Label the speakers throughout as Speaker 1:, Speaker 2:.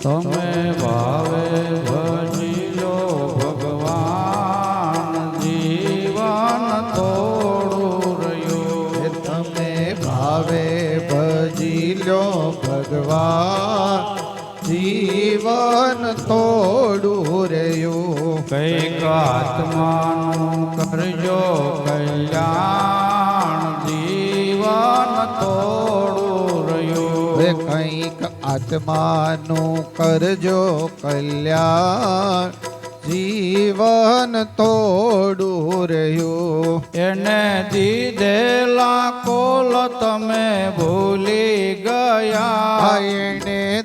Speaker 1: તમે ભાવે ભજી લો ભગવાન જીવન થોડું રહ્યું.
Speaker 2: તમે ભાવે ભજી લો ભગવાન જીવન થોડું રહ્યું.
Speaker 1: કંઈક આત્માનું કરજો કલ્યાણ જીવન થોડું
Speaker 2: હવે કંઈક આત્માનું કરજો કલ્યાણ. જીવન તોડું રહ્યું.
Speaker 1: એને દીધેલા કોલ તમે ભૂલી ગયા.
Speaker 2: એને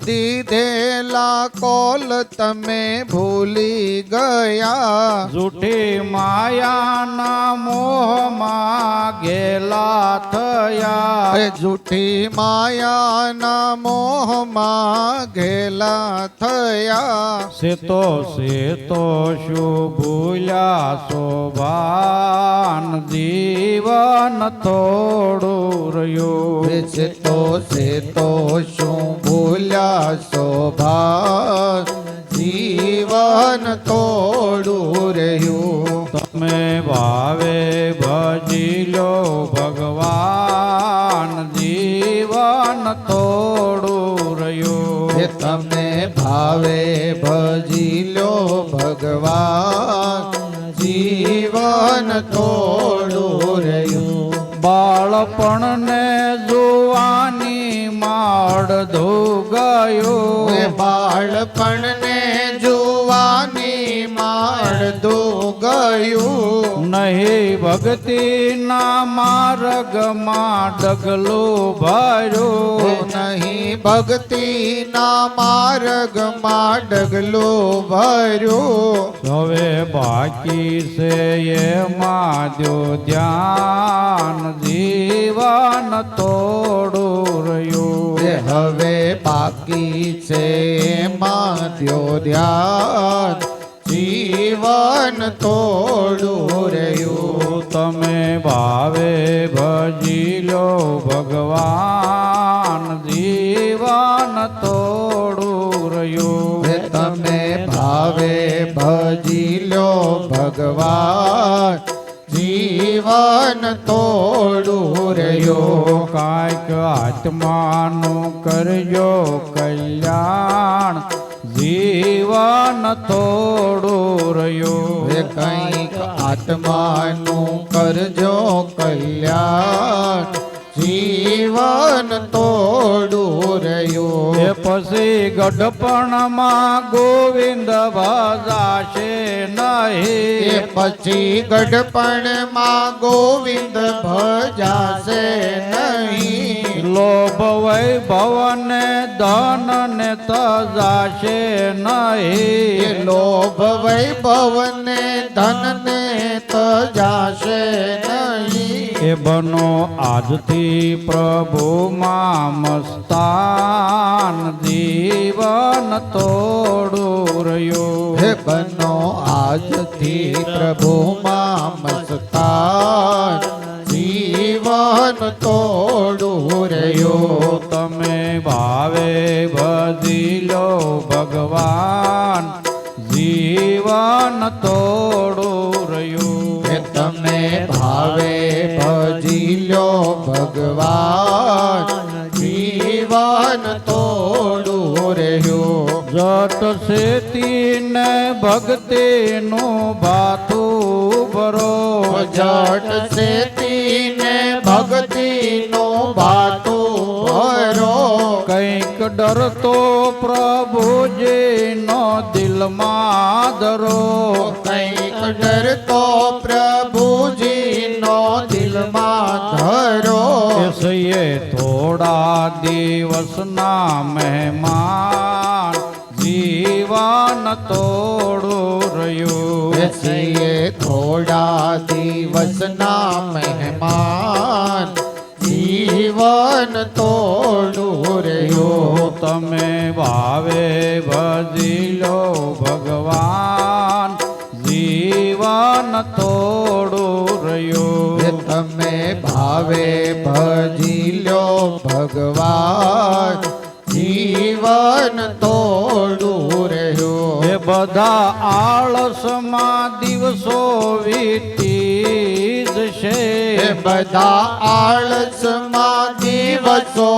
Speaker 2: દીધેલા કોલ તમે ભૂલી ગયા.
Speaker 1: જૂઠી માયાના મોહમાં ગેલા થયા.
Speaker 2: જૂઠી માયાના મોહમાં ગેલા થયા.
Speaker 1: સેતો સેતો શું ભૂલ્યા શોભાન જીવન થોડું રહ્યું.
Speaker 2: છે તો છે તો શું ભૂલ્યા શોભા જીવન થોડું રહ્યું.
Speaker 1: તમે ભાવે ભજી લો ભગવાન જીવન થોડું
Speaker 2: રહ્યું.
Speaker 1: રહ્યું
Speaker 2: તમે ભાવે ભજી લો ભગવાન જીવન થોડું રહ્યું.
Speaker 1: બાળપણને ધો
Speaker 2: એ
Speaker 1: ગયો
Speaker 2: બાળપણને જોવાની માળદો ગયું.
Speaker 1: નહીં ભક્તિના માર્ગમાં ડગલો ભર્યો.
Speaker 2: નહીં ભક્તિના માર્ગમાં ડગલો ભર્યો.
Speaker 1: હવે બાકી છે એમાં જો ધ્યાન જીવન
Speaker 2: એ
Speaker 1: રહ્યું
Speaker 2: હવે બાકી છે એમાં દ્યો ધ્યાન. જીવન થોડું રહ્યું,
Speaker 1: તમે ભાવે ભજી લો ભગવાન. જીવન
Speaker 2: તોડું
Speaker 1: રહ્યું.
Speaker 2: તમે ભાવે ભજી લો ભગવાન. જીવન તોડું રહ્યો.
Speaker 1: કાંઈક આત્માનું કરજો કલ્યાણ. જીવન
Speaker 2: તોડું
Speaker 1: રહ્યો.
Speaker 2: કંઈક આત્માનું કરજો કલ્યાણ. જીવન
Speaker 1: એ
Speaker 2: રહ્યું.
Speaker 1: પછી ગઢપણમાં ગોવિંદ ભજાશે
Speaker 2: એ
Speaker 1: નહીં
Speaker 2: પછી ગઢપણમાં ગોવિંદ ભજાશે નહીં.
Speaker 1: લોભ વૈભવન ધન ને તજાશે નહીં.
Speaker 2: લોભ વૈભવને ધનને
Speaker 1: એ બનો આજથી પ્રભુમાં મસ્તાન જીવન તોડું રહ્યું.
Speaker 2: હે બનો આજથી પ્રભુમાં મસ્તાન જીવન તોડું રહ્યું.
Speaker 1: તમે ભાવે ભજી લો ભગવાન જીવન તોડું
Speaker 2: ભગવાન જીવન તોડું રહ્યું.
Speaker 1: જટ સેતીને ભક્તિનું ભાથું ભરો.
Speaker 2: જટ સેતીને ભક્તિનું ભાતો ભરો.
Speaker 1: કંઈક ડરતો પ્રભુજીનો દિલમાં ધરો.
Speaker 2: કંઈક ડરતો પ્રભુજીનો
Speaker 1: એસયે થોડા દિવસના મહેમાન જીવન તોડું રહ્યું.
Speaker 2: બેસીએ થોડા દિવસના મહેમાન જીવન તોડું રહ્યું.
Speaker 1: તમે ભાવે ભજી લો ભગવાન જીવન તોડું રહ્યું.
Speaker 2: તમે ભાવે લો ભગવાન જીવન તોડું
Speaker 1: બધા આળસમાં દિવસો વીતી
Speaker 2: એ
Speaker 1: જશે
Speaker 2: બધા આળસમાં દિવસો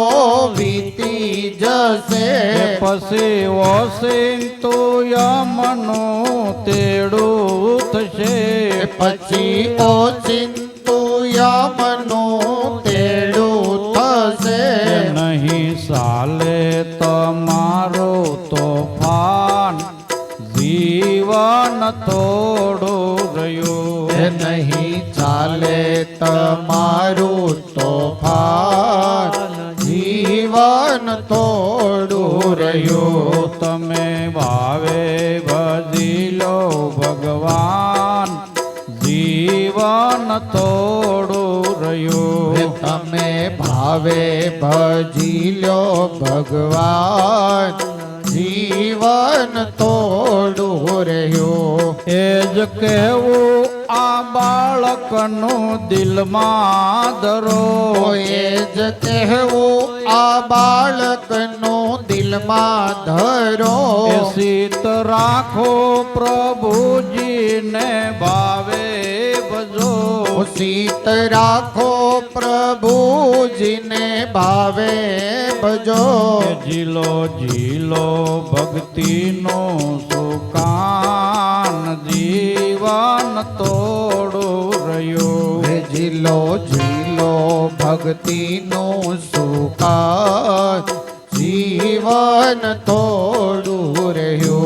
Speaker 2: વીતી જશે
Speaker 1: પછી ઓસિંતુ યમનું તેડું થશે.
Speaker 2: પછી ઓચિંતુ
Speaker 1: તોફાન જીવન તોડું રહ્યું.
Speaker 2: નહીં ચાલે તમારું તોફાન જીવન તોડું રહ્યું.
Speaker 1: તમે ભાવે ભજી લો ભગવાન જીવન તોડું રહ્યું.
Speaker 2: તમે ભાવે ભજી લો ભગવાન જીવન તોડું રહ્યો.
Speaker 1: એ જ કહેવું આ બાળકનું દિલમાં ધરો
Speaker 2: એ જ કહેવું આ બાળકનું દિલમાં ધરો
Speaker 1: શીત રાખો પ્રભુજીને, ભાવે ભજો.
Speaker 2: શીત રાખો પ્રભુજીને ભાવે ભજો.
Speaker 1: જીલો જીલો ભક્તિનો સુકાન જીવન તોડો રહ્યો.
Speaker 2: જીલો જીલો ભક્તિનો સુકાન જીવન તોડું રહ્યું.